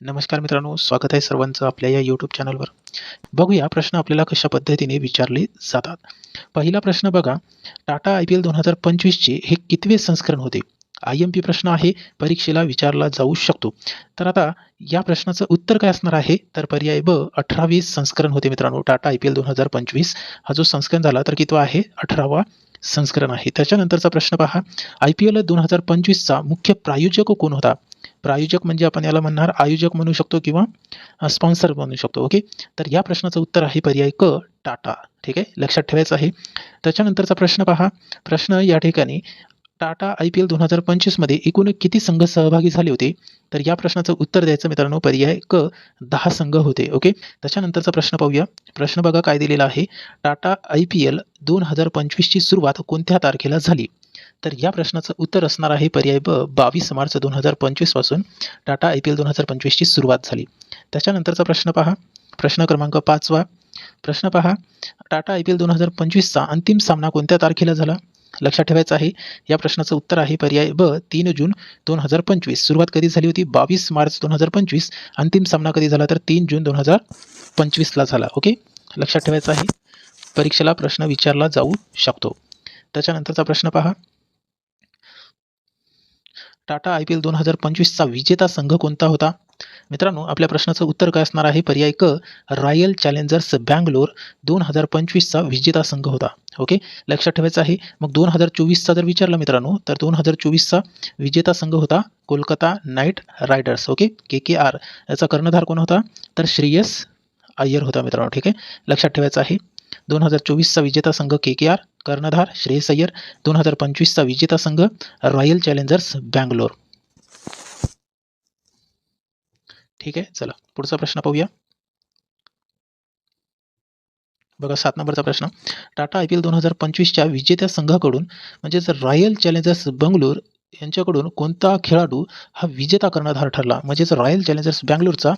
नमस्कार मित्रांनो स्वागत आहे सर्वांचं आपल्या या यूट्यूब चॅनलवर बघूया प्रश्न आपल्याला कशा पद्धतीने विचारले जातात. पहिला प्रश्न बघा टाटा आय पी एल दोन हजार पंचवीसचे हे कितवे संस्करण होते? आय एम पी प्रश्न आहे परीक्षेला विचारला जाऊ शकतो. तर आता या प्रश्नाचं उत्तर काय असणार आहे? तर पर्याय ब अठरावीस संस्करण होते मित्रांनो टाटा आय पी एल दोन हजार पंचवीस. हा जो संस्करण झाला तर कितवा आहे? अठरावा संस्करण आहे. त्याच्यानंतरचा प्रश्न पहा आय पी एल दोन हजार पंचवीसचा मुख्य प्रायोजक कोण होता? प्रायोजक म्हणजे आपण याला म्हणणार आयोजक म्हणू शकतो किंवा स्पॉन्सर म्हणू शकतो. ओके तर या प्रश्नाचं उत्तर आहे पर्याय क टाटा. ठीक आहे? लक्षात ठेवायचं आहे. त्याच्यानंतरचा प्रश्न पहा. प्रश्न या ठिकाणी टाटा आय पी एल दोन हजार पंचवीसमध्ये एकूण किती संघ सहभागी झाले होते? तर या प्रश्नाचं उत्तर द्यायचं मित्रांनो पर्याय क दहा संघ होते. ओके त्याच्यानंतरचा प्रश्न पाहूया. प्रश्न बघा काय दिलेला आहे. टाटा आय पी एल दोन हजार पंचवीसची सुरुवात कोणत्या तारखेला झाली? तर या प्रश्नाचं उत्तर असणार आहे पर्याय ब बावीस मार्च दोन हजार पंचवीसपासून टाटा आय पी एल दोन हजार पंचवीसची सुरुवात झाली. त्याच्यानंतरचा प्रश्न पहा. प्रश्न क्रमांक पाचवा प्रश्न पहा. टाटा आय पी एल दोन हजार पंचवीसचा अंतिम सामना कोणत्या तारखेला झाला? लक्षात ठेवायचं आहे या प्रश्नाचं उत्तर आहे पर्याय ब तीन जून दोन हजार पंचवीस. सुरुवात कधी झाली होती? बावीस मार्च दोन हजार पंचवीस. अंतिम सामना कधी झाला? तर तीन जून दोन हजार पंचवीसला झाला. ओके? लक्षात ठेवायचं आहे. परीक्षेला प्रश्न विचारला जाऊ शकतो. त्याच्यानंतरचा प्रश्न पहा. टाटा आय पी एल दोन हजार पंचवीसचा विजेता संघ कोणता होता? मित्रांनो आपल्या प्रश्नाचं उत्तर काय असणार आहे? पर्याय क रॉयल चॅलेंजर्स बँगलोर दोन हजार पंचवीसचा विजेता संघ होता. ओके? लक्षात ठेवायचं आहे. मग दोन हजार चोवीसचा जर विचारलं मित्रांनो तर दोन हजार चोवीसचा विजेता संघ होता Kolkata Knight Riders. Okay? K K R. याचा कर्णधार कोण होता? तर श्रेयस अय्यर होता मित्रांनो. ठीक आहे? लक्षात ठेवायचं आहे. दोन हजार चोवीसचा विजेता संघ के के आर. कर्णधार श्रेयस अय्यर दोन हजार पंचवीसचा विजेता संघ रॉयल चॅलेंजर्स बँगलोर. ठीक आहे चला पुढचा प्रश्न पाहूया. बघा सात नंबरचा प्रश्न. टाटा आय पी एल दोन हजार पंचवीसच्या विजेत्या संघाकडून म्हणजेच रॉयल चॅलेंजर्स बंगलोर यांच्याकडून कोणता खेळाडू हा विजेता कर्णधार ठरला? म्हणजेच रॉयल चॅलेंजर्स बँगलोरचा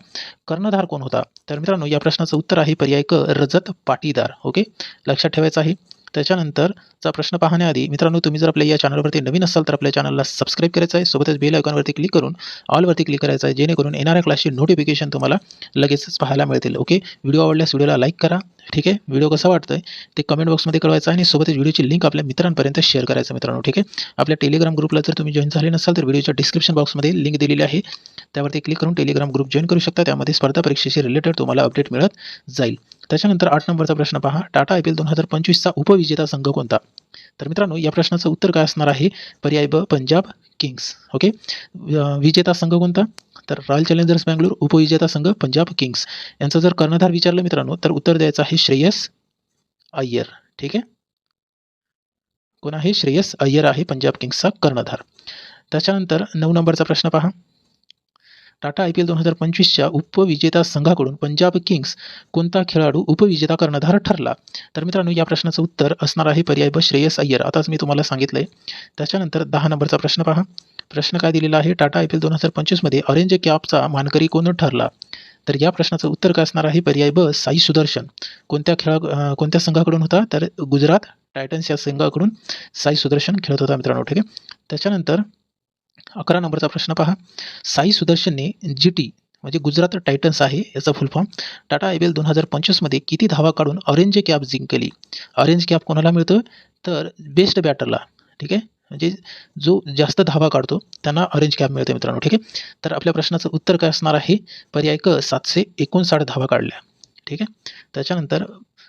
कर्णधार कोण होता? तर मित्रांनो या प्रश्नाचं उत्तर आहे पर्याय क रजत पाटीदार. ओके? लक्षात ठेवायचं आहे. त्याच्यानंतरचा प्रश्न पाहण्याआधी मित्रांनो तुम्ही जर आपल्या या चॅनलवरती नवीन असाल तर आपल्या चॅनलला सबस्क्राईब करायचं आहे. सोबतच बेल आयकॉनवरती क्लिक करून ऑलवरती क्लिक करायचं आहे. जेणेकरून येणाऱ्या क्लासची नोटिफिकेशन तुम्हाला लगेचच पाहायला मिळतील. ओके व्हिडिओ आवडल्यास व्हिडिओला लाईक करा. ठीक आहे? व्हिडिओ कसा वाटतोय? ते कमेंट बॉक्समध्ये कळवायचं आणि सोबतच व्हिडिओची लिंक आपल्या मित्रांपर्यंत शेअर करायचं मित्रांनो ठीक आहे? आपल्या टेलिग्राम ग्रुपला जर तुम्ही जॉईन झाले नसाल तर व्हिडिओच्या डिस्क्रिप्शन बॉक्समध्ये लिंक दिलेली आहे. त्यावरती क्लिक करून टेलिग्राम ग्रुप जॉईन करू शकता. त्यामध्ये स्पर्धा परीक्षेशी रिलेटेड तुम्हाला अपडेट मिळत जाईल. त्याच्यानंतर आठ नंबरचा प्रश्न पहा. टाटा आय पी एल दोन हजार पंचवीसचा उपविजेता संघ कोणता? तर मित्रांनो या प्रश्नाचं उत्तर काय असणार आहे? पर्याय ब पंजाब किंग्स. ओके? विजेता संघ कोणता? तर रॉयल चॅलेंजर्स बँगलोर उपविजेता संघ पंजाब किंग्स. यांचा जर कर्णधार विचारलं मित्रांनो तर उत्तर द्यायचं आहे श्रेयस अय्यर. ठीक आहे? कोण आहे? श्रेयस अय्यर आहे पंजाब किंग्सचा कर्णधार. त्याच्यानंतर नऊ नंबरचा प्रश्न पहा. टाटा आय पी एल दोन हजार पंचवीसच्या उपविजेता संघाकडून पंजाब किंग्स कोणता खेळाडू उपविजेता कर्णधार ठरला? तर मित्रांनो या प्रश्नाचं उत्तर असणार आहे पर्याय ब श्रेयस अय्यर. आताच मी तुम्हाला सांगितलंय. त्याच्यानंतर दहा नंबरचा प्रश्न पहा. प्रश्न काय दिलेला आहे? टाटा आय पी एल दोन हजार पंचवीसमध्ये ऑरेंज कॅपचा मानकरी कोण ठरला? तर या प्रश्नाचं उत्तर काय असणार आहे? पर्याय ब साई सुदर्शन. कोणत्या खेळा कोणत्या संघाकडून होता? तर गुजरात टायटन्स या संघाकडून साई सुदर्शन खेळत होता मित्रांनो ठीक आहे? त्याच्यानंतर अकरा नंबरचा प्रश्न पहा. साई सुदर्शनने जी टी म्हणजे गुजरात टायटन्स आहे याचा full form Tata I P L दोन हजार पंचवीसमध्ये किती धावा काढून ऑरेंज कॅप जिंकली? ऑरेंज कॅप कोणाला मिळतो? तर बेस्ट बॅटरला. ठीक आहे? म्हणजे जो जास्त धावा काढतो त्यांना ऑरेंज कॅप मिळते मित्रांनो ठीक आहे? तर आपल्या प्रश्नाचं उत्तर काय असणार आहे? पर्याय क सातशे एकोणसाठ धावा काढल्या ठीक आहे? त्याच्यानंतर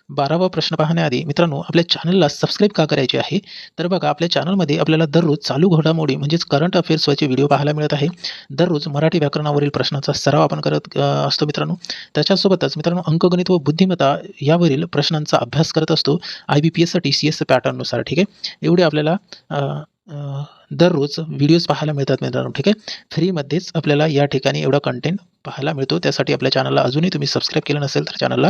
बारावा प्रश्न पाहण्याआधी मित्रांनो आपल्या चॅनलला सबस्क्राईब का करायचे आहे? तर बघा आपल्या चॅनलमध्ये आपल्याला दररोज चालू घडामोडी म्हणजेच करंट अफेअर्सवरचे व्हिडिओ पाहायला मिळत आहे. दररोज मराठी व्याकरणावरील प्रश्नाचा सराव आपण करत असतो मित्रांनो. त्याच्यासोबतच मित्रांनो अंकगणित व बुद्धिमत्ता यावरील प्रश्नांचा अभ्यास करत असतो. I B P S T C S पॅटर्ननुसार ठीक आहे? एवढे आपल्याला दररोज व्हिडिओज पाहायला मिळतात मित्रांनो ठीक आहे? फ्रीमध्येच आपल्याला या ठिकाणी एवढा कंटेंट पाहायला मिळतो. त्यासाठी आपल्या चॅनलला अजूनही तुम्ही सबस्क्राईब केलं नसेल तर चॅनलला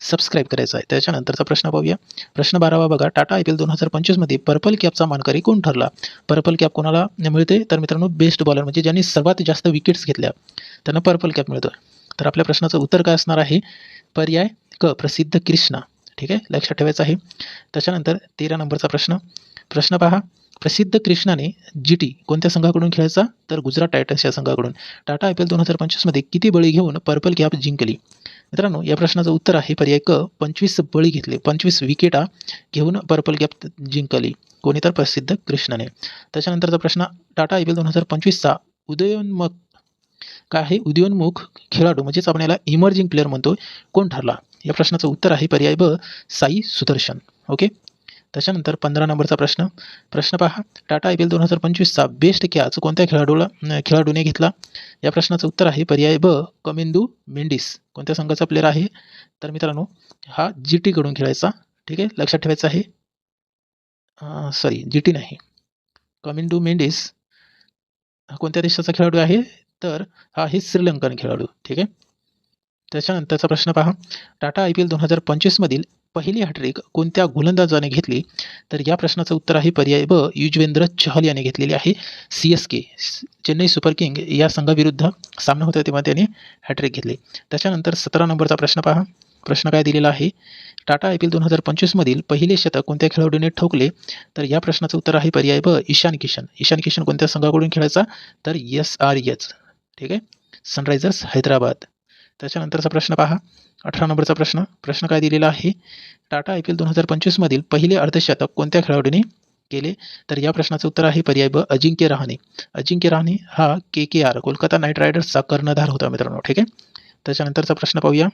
सबस्क्राईब करायचं आहे. त्याच्यानंतरचा प्रश्न पाहूया. प्रश्न बारावा बघा. टाटा आय पी एल दोन हजार पंचवीसमध्ये पर्पल कॅपचा मानकरी कोण ठरला? पर्पल कॅप कोणाला मिळते? तर मित्रांनो बेस्ट बॉलर म्हणजे ज्यांनी सर्वात जास्त विकेट्स घेतल्या त्यांना पर्पल कॅप मिळतो. तर आपल्या प्रश्नाचं उत्तर काय असणार आहे? पर्याय क प्रसिद्ध कृष्णा. ठीक आहे? लक्षात ठेवायचं आहे. त्याच्यानंतर तेरा नंबरचा प्रश्न. प्रश्न पहा. प्रसिद्ध कृष्णाने जी टी कोणत्या संघाकडून खेळायचा? तर गुजरात टायटन्स या संघाकडून. टाटा आय पी एल दोन हजार पंचवीसमध्ये किती बळी घेऊन पर्पल कॅप जिंकली? मित्रांनो या प्रश्नाचं उत्तर आहे पर्याय क पंचवीस बळी घेतले. पंचवीस विकेटा घेऊन पर्पल कॅप जिंकली. कोणी तर प्रसिद्ध कृष्णाने. त्याच्यानंतरचा प्रश्न टाटा आय पी एल दोन हजार पंचवीसचा उदयोन्मुख काय आहे? उदयोन्मुख खेळाडू म्हणजेच आपण याला इमर्जिंग प्लेअर म्हणतो. कोण ठरला? या प्रश्नाचं उत्तर आहे पर्याय ब साई सुदर्शन. ओके? त्याच्यानंतर पंधरा नंबरचा प्रश्न. प्रश्न पहा टाटा आय पी एल दोन हजार पंचवीसचा बेस्ट कॅच कोणत्या खेळाडूला खेळाडूने घेतला? या प्रश्नाचं उत्तर आहे पर्याय ब कमिंदू मेंडिस. कोणत्या संघाचा प्लेअर आहे? तर मित्रांनो हा जी टीकडून खेळायचा. ठीक आहे? लक्षात ठेवायचं आहे. सॉरी जी टी नाही. कमिंडू मेंडिस कोणत्या देशाचा खेळाडू आहे? तर हा आहे श्रीलंकन खेळाडू. ठीक आहे? त्याच्यानंतरचा प्रश्न पहा. टाटा आय पी एल दोन हजार पंचवीसमधील पहिली हॅट्रिक कोणत्या गोलंदाजाने घेतली? तर या प्रश्नाचं उत्तर आहे पर्याय ब. युजवेंद्र चहल याने घेतलेली आहे. C S K Chennai super king या संघाविरुद्ध सामना होता तेव्हा त्याने हॅट्रिक घेतली. त्याच्यानंतर सतरा नंबरचा प्रश्न पहा. प्रश्न काय दिलेला आहे? टाटा आय पी एल दोन हजार पंचवीसमधील पहिले शतक कोणत्या खेळाडूने ठोकले? तर या प्रश्नाचं उत्तर आहे पर्याय ब. ईशान किशन. ईशान किशन कोणत्या संघाकडून खेळायचा? तर एस आर एच ठीक आहे? सनरायझर्स हैदराबाद. त्याच्यानंतरचा प्रश्न पहा. अठरा नंबरचा प्रश्न. प्रश्न काय दिलेला आहे? टाटा आय पी एल दोन हजार पंचवीसमधील पहिले अर्धशतक कोणत्या खेळाडूने केले? तर या प्रश्नाचं उत्तर आहे पर्याय ब अजिंक्य रहाणे. अजिंक्य रहाणे हा K K R Kolkata Knight रायडर्सचा कर्णधार होता मित्रांनो ठीक आहे? त्याच्यानंतरचा प्रश्न पाहूया.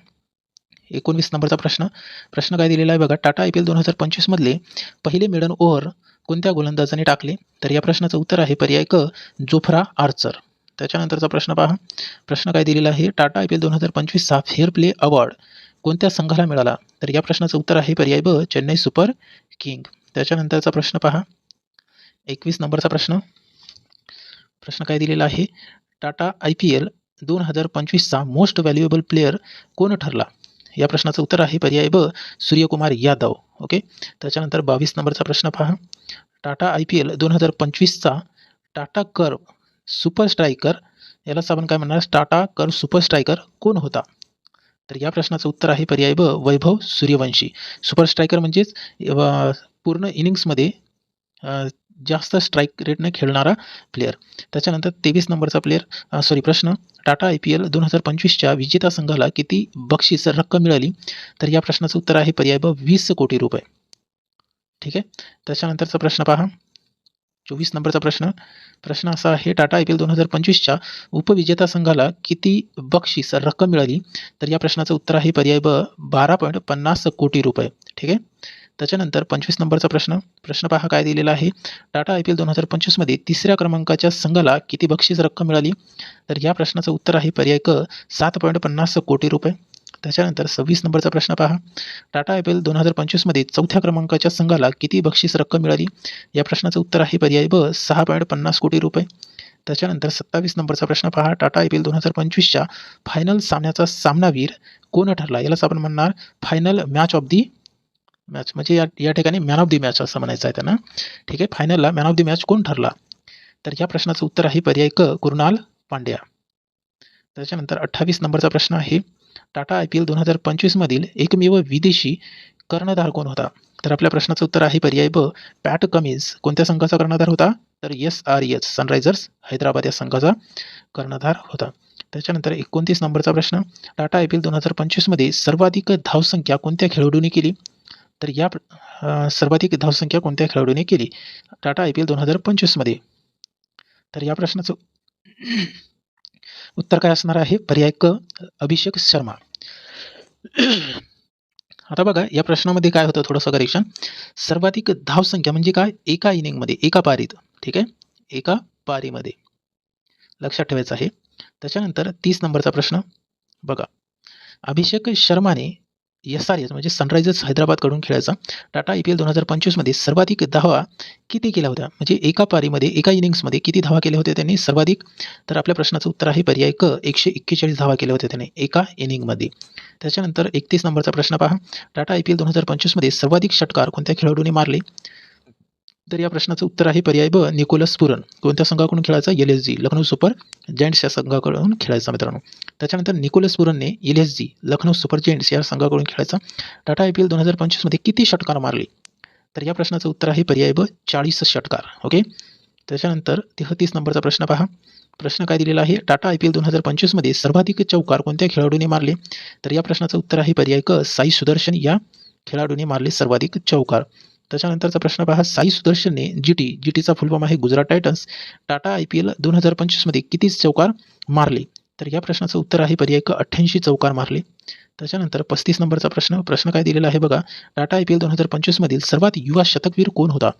एकोणवीस नंबरचा प्रश्न. प्रश्न काय दिलेला आहे बघा टाटा आय पी एल दोन हजार पंचवीसमधले पहिले मिडन ओव्हर कोणत्या गोलंदाजाने टाकले? तर या प्रश्नाचं उत्तर आहे पर्याय क जोफ्रा आर्चर. त्याच्यानंतरचा प्रश्न पहा. प्रश्न काय दिलेला आहे? टाटा आय पी एल दोन हजार पंचवीसचा फेअर प्ले अवॉर्ड कोणत्या संघाला मिळाला? तर या प्रश्नाचं उत्तर आहे पर्याय ब चेन्नई सुपर किंग. त्याच्यानंतरचा प्रश्न पहा. एकवीस नंबरचा प्रश्न. प्रश्न काय दिलेला आहे? टाटा आय पी एल दोन हजार पंचवीसचा मोस्ट व्हॅल्युएबल प्लेअर कोण ठरला? या प्रश्नाचं उत्तर आहे पर्याय ब सूर्यकुमार यादव. ओके? त्याच्यानंतर बावीस नंबरचा प्रश्न पहा. टाटा आय पी एल दोन हजार पंचवीसचा टाटा कर्व सुपर स्ट्रायकर यालाच आपण काय म्हणणार? टाटा कर सुपर स्ट्रायकर कोण होता? तर या प्रश्नाचं उत्तर आहे पर्याय ब वैभव सूर्यवंशी. सुपर स्ट्रायकर म्हणजेच पूर्ण इनिंग्समध्ये जास्त स्ट्राईक रेटने खेळणारा प्लेअर त्याच्यानंतर तेवीस नंबरचा प्लेअर सॉरी प्रश्न. टाटा आय पी एल दोन हजार पंचवीसच्या विजेता संघाला किती बक्षीस रक्कम मिळाली? तर या प्रश्नाचं उत्तर आहे पर्याय ब वीस कोटी रुपये. ठीक आहे? त्याच्यानंतरचा प्रश्न पहा. चोवीस नंबरचा प्रश्न. प्रश्न असा आहे टाटा आय पी एल दोन हजार पंचवीसच्या उपविजेता संघाला किती बक्षीस रक्कम मिळाली? तर या प्रश्नाचं उत्तर आहे पर्याय ब बारा पॉईंट पन्नास कोटी रुपये. ठीक आहे? त्याच्यानंतर पंचवीस नंबरचा प्रश्न. प्रश्न पहा काय दिलेला आहे. टाटा आय पी एल दोन हजार पंचवीसमध्ये तिसऱ्या क्रमांकाच्या संघाला किती बक्षीस रक्कम मिळाली? तर या प्रश्नाचं उत्तर आहे पर्याय क सात पॉईंट पन्नास कोटी रुपये. त्याच्यानंतर सव्वीस नंबरचा प्रश्न पहा. टाटा आय पी एल दोन हजार पंचवीसमध्ये चौथ्या क्रमांकाच्या संघाला किती बक्षीस रक्कम मिळाली? या प्रश्नाचं उत्तर आहे पर्याय ब सहा पॉईंट पन्नास कोटी रुपये. त्याच्यानंतर सत्तावीस नंबरचा प्रश्न पहा. टाटा आय पी एल दोन हजार पंचवीसच्या फायनल सामन्याचा सामनावीर कोण ठरला? यालाच आपण म्हणणार final match of the match म्हणजे या या ठिकाणी मॅन ऑफ दी मॅच असं म्हणायचं आहे त्यांना. ठीक आहे? फायनलला मॅन ऑफ दी मॅच कोण ठरला? तर या प्रश्नाचं उत्तर आहे पर्याय क कुरुणाल पांड्या. त्याच्यानंतर अठ्ठावीस नंबरचा प्रश्न आहे. टाटा आय पी एल दोन हजार पंचवीसमधील एकमेव विदेशी कर्णधार कोण होता? तर आपल्या प्रश्नाचं उत्तर आहे पर्याय ब पॅट कमिन्स. कोणत्या संघाचा कर्णधार होता? तर S R S Sunrisers Hyderabad या संघाचा कर्णधार होता. त्याच्यानंतर एकोणतीस नंबरचा प्रश्न. टाटा आय पी एल दोन हजार पंचवीसमध्ये सर्वाधिक धावसंख्या कोणत्या खेळाडूने केली? तर या प्र- सर्वाधिक धावसंख्या कोणत्या खेळाडूने केली? टाटा आय पी एल दोन हजार पंचवीसमध्ये तर या प्रश्नाचं उत्तर काय असणार आहे? पर्याय क अभिषेक शर्मा. आता बघा या प्रश्नामध्ये काय होतं थोडंसं करेक्शन. सर्वाधिक धावसंख्या म्हणजे काय? एका इनिंगमध्ये एका पारीत. ठीक आहे? एका पारीमध्ये. लक्षात ठेवायचं आहे. त्याच्यानंतर तीस नंबरचा प्रश्न. बघा. अभिषेक शर्माने एस आर एस म्हणजे सनरायझर्स हैदराबादकडून खेळायचा. टाटा आय पी एल दोन हजार पंचवीसमध्ये सर्वाधिक धावा किती केल्या होत्या? म्हणजे एका पारीमध्ये एका इनिंग्समध्ये किती धावा केल्या होत्या त्यांनी? सर्वाधिक? तर आपल्या प्रश्नाचं उत्तर आहे पर्याय क एकशे एक्केचाळीस धावा केल्या होत्या त्याने एका इनिंगमध्ये. त्याच्यानंतर एकतीस नंबरचा प्रश्न पहा. टाटा आय पी एल दोन हजार पंचवीसमध्ये सर्वाधिक षटकार कोणत्या खेळाडूने मारले? तर या प्रश्नाचं उत्तर आहे पर्याय ब निकोलस पुरन. कोणत्या संघाकडून खेळायचा? L S G. Lucknow super giants या संघाकडून खेळायचा मित्रांनो. त्याच्यानंतर Nicholas पुरनने L S G Lucknow super giants या संघाकडून खेळायचा. टाटा आय पी एल दोन हजार पंचवीसमध्ये किती षटकार मारले? तर या प्रश्नाचं उत्तर आहे पर्याय ब चाळीस षटकार. ओके? त्याच्यानंतर तेहतीस नंबरचा प्रश्न पहा. प्रश्न काय दिलेला आहे? टाटा आय पी एल दोन हजार पंचवीसमध्ये सर्वाधिक चौकार कोणत्या खेळाडूने मारले? तर या प्रश्नाचं उत्तर आहे पर्याय क साई सुदर्शन या खेळाडूने मारले सर्वाधिक चौकार. त्याच्यानंतरचा प्रश्न पहा. साई सुदर्शनने जी टी जी टीचा फुलफॉर्म आहे Gujarat Titans. Tata I P L दोन हजार पंचवीसमध्ये किती चौकार मारले? तर या प्रश्नाचं उत्तर आहे पर्याय क अठ्ठ्याऐंशी चौकार मारले. त्याच्यानंतर पस्तीस नंबरचा प्रश्न प्रश्न काय दिलेला आहे बघा. टाटा आय पी एल दोन हजार पंचवीसमधील सर्वात युवा शतकवीर कोण होता?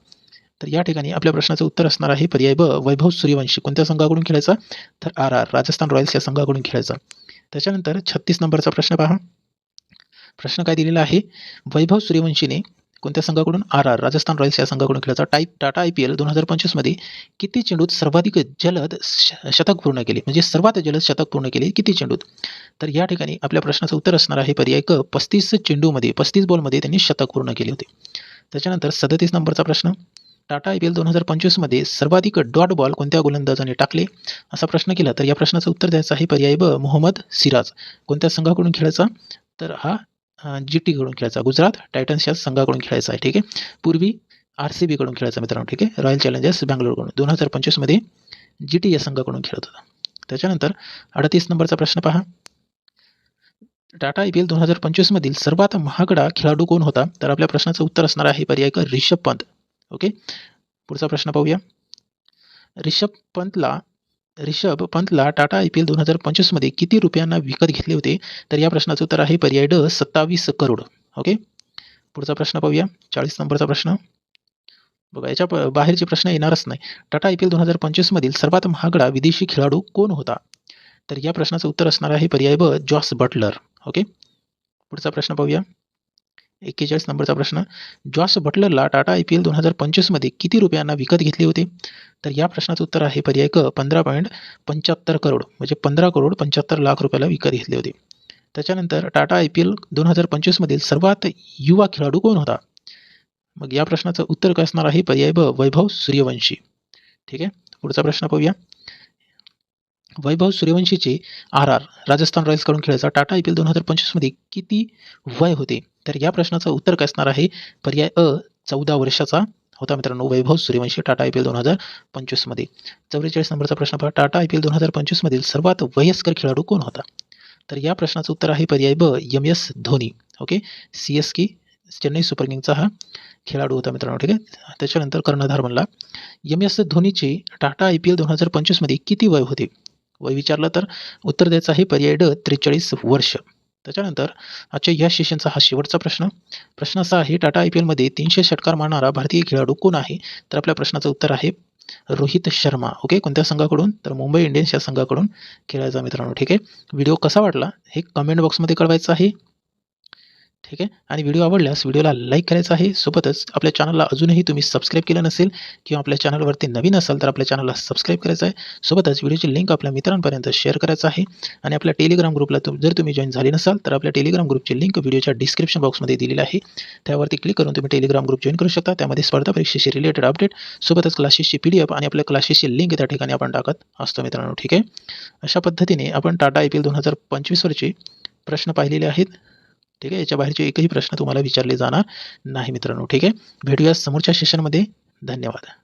तर या ठिकाणी आपल्या प्रश्नाचं उत्तर असणार आहे पर्याय ब वैभव सूर्यवंशी. कोणत्या संघाकडून खेळायचा? तर आर आर राजस्थान रॉयल्स या संघाकडून खेळायचा. त्याच्यानंतर छत्तीस नंबरचा प्रश्न पहा. प्रश्न काय दिलेला आहे? वैभव सूर्यवंशीने कोणत्या संघाकडून? आर आर राजस्थान रॉयल्स या संघाकडून खेळायचा type Tata I P L दोन हजार पंचवीसमध्ये किती चेंडूत सर्वाधिक जलद श- शतक पूर्ण केले? म्हणजे सर्वात जलद शतक पूर्ण केले किती चेंडूत? तर या ठिकाणी आपल्या प्रश्नाचं उत्तर असणार आहे पर्याय क पस्तीस चेंडूमध्ये पस्तीस बॉलमध्ये त्यांनी शतक पूर्ण केले होते. त्याच्यानंतर सदतीस नंबरचा प्रश्न टाटा आय पी एल दोन हजार पंचवीसमध्ये सर्वाधिक डॉट बॉल कोणत्या गोलंदाजाने टाकले? असा प्रश्न केला तर या प्रश्नाचं उत्तर द्यायचं आहे पर्याय ब मोहम्मद सिराज. कोणत्या संघाकडून खेळायचा? तर हा जी टीकडून खेळायचा. गुजरात टायटन्स या संघाकडून खेळायचा आहे ठीक आहे? पूर्वी आर सी बीकडून खेळायचा मित्रांनो ठीक आहे? रॉयल चॅलेंजर्स बँगलोरकडून. दोन हजार पंचवीसमध्ये जी टी या संघाकडून खेळत होता. त्याच्यानंतर अडतीस नंबरचा प्रश्न पहा. टाटा आय पी एल दोन हजार पंचवीसमधील सर्वात महागडा खेळाडू कोण होता? तर आपल्या प्रश्नाचं उत्तर असणार आहे पर्याय क रिषभ पंत. ओके? पुढचा प्रश्न पाहूया. रिषभ पंतला रिषभ पंतला टाटा आय पी एल दोन हजार पंचवीसमध्ये किती रुपयांना विकत घेतले होते? तर या प्रश्नाचं उत्तर आहे पर्याय ड सत्तावीस करोड. ओके? पुढचा प्रश्न पाहूया. चाळीस नंबरचा प्रश्न. बघा याच्या प- बाहेरचे प्रश्न येणारच नाही. टाटा आय पी एल दोन हजार पंचवीसमधील सर्वात महागडा विदेशी खेळाडू कोण होता? तर या प्रश्नाचं उत्तर असणार आहे पर्याय ब जॉस बटलर. ओके? पुढचा प्रश्न पाहूया. एक्केचाळीस नंबरचा प्रश्न. जॉस बटलरला टाटा आय पी एल दोन हजार पंचवीसमध्ये किती रुपयांना विकत घेतले होते? तर या प्रश्नाचं उत्तर आहे पर्याय क पंधरा पॉईंट पंच्याहत्तर करोड. म्हणजे पंधरा करोड पंच्याहत्तर लाख रुपयाला विकत घेतले होते. त्याच्यानंतर टाटा आय पी एल दोन हजार पंचवीसमधील सर्वात युवा खेळाडू कोण होता? मग या प्रश्नाचं उत्तर काय असणार आहे पर्याय ब वैभव सूर्यवंशी. ठीक आहे? पुढचा प्रश्न पाहूया. वैभव सूर्यवंशीचे आर आर राजस्थान रॉयल्सकडून खेळायचा टाटा आय पी एल दोन हजार पंचवीसमध्ये किती वय होते? तर या प्रश्नाचं उत्तर काय असणार आहे? पर्याय अ चौदा वर्षाचा होता मित्रांनो Vaibhav Suryavanshi Tata I P L दोन हजार पंचवीसमध्ये चौवेचाळीस नंबरचा प्रश्न पहा. टाटा आय पी एल दोन हजार पंचवीसमधील सर्वात वयस्कर खेळाडू कोण होता? तर या प्रश्नाचं उत्तर आहे पर्याय ब M S Dhoni. Okay? C S K Chennai super किंगचा हा खेळाडू होता मित्रांनो ठीक आहे? त्याच्यानंतर कर्णधार म्हणला एम एस धोनीचे टाटा आय पी एल दोन हजार पंचवीसमध्ये किती वय होते? विचारलं तर उत्तर द्यायचं आहे पर्याय ड त्रेचाळीस वर्ष. त्याच्यानंतर आजच्या या सेशनचा हा शेवटचा प्रश्न. प्रश्न असा आहे टाटा आय पी एलमध्ये तीनशे षटकार मारणारा भारतीय खेळाडू कोण आहे? तर आपल्या प्रश्नाचं उत्तर आहे रोहित शर्मा. ओके कोणत्या संघाकडून? तर मुंबई इंडियन्स या संघाकडून खेळायचा मित्रांनो ठीक आहे. व्हिडिओ कसा वाटला हे कमेंट बॉक्समध्ये कळवायचं आहे. ठीक आहे? आणि व्हिडिओ आवडल्यास व्हिडिओला लाईक करायचा आहे. सोबतच आपल्या चॅनलला अजूनही तुम्ही सबस्क्राईब केलं नसेल किंवा आपल्या चॅनलवरती नवीन असाल तर आपल्या चॅनलला सबस्क्राईब करायचं आहे. सोबतच व्हिडिओची लिंक आपल्या मित्रांपर्यंत शेअर करायचं आहे. आणि आपल्या टेलिग्राम ग्रुपला तुम जर तुम्ही जॉईन झाले नसाल तर आपल्या टेलिग्राम ग्रुपची लिंक व्हिडिओच्या डिस्क्रिप्शन बॉक्समध्ये दिलेली आहे. त्यावरती क्लिक करून तुम्ही टेलिग्राम ग्रुप जॉईन करू शकता. त्यामध्ये स्पर्धा परीक्षेशी रिलेटेड अपडेट सोबतच क्लासेसची पी डी एफ आणि आपल्या क्लासेसची लिंक त्या ठिकाणी आपण टाकत असतो मित्रांनो. ठीक आहे? अशा पद्धतीने आपण टाटा आय पी एल दोन हजार पंचवीसवरचे प्रश्न पाहिलेले आहेत. ठीक आहे? याच्या बाहेरचे एकही प्रश्न तुम्हाला विचारले जाणार नाही मित्रांनो ठीक आहे? भेटूया समोरच्या सेशनमध्ये धन्यवाद.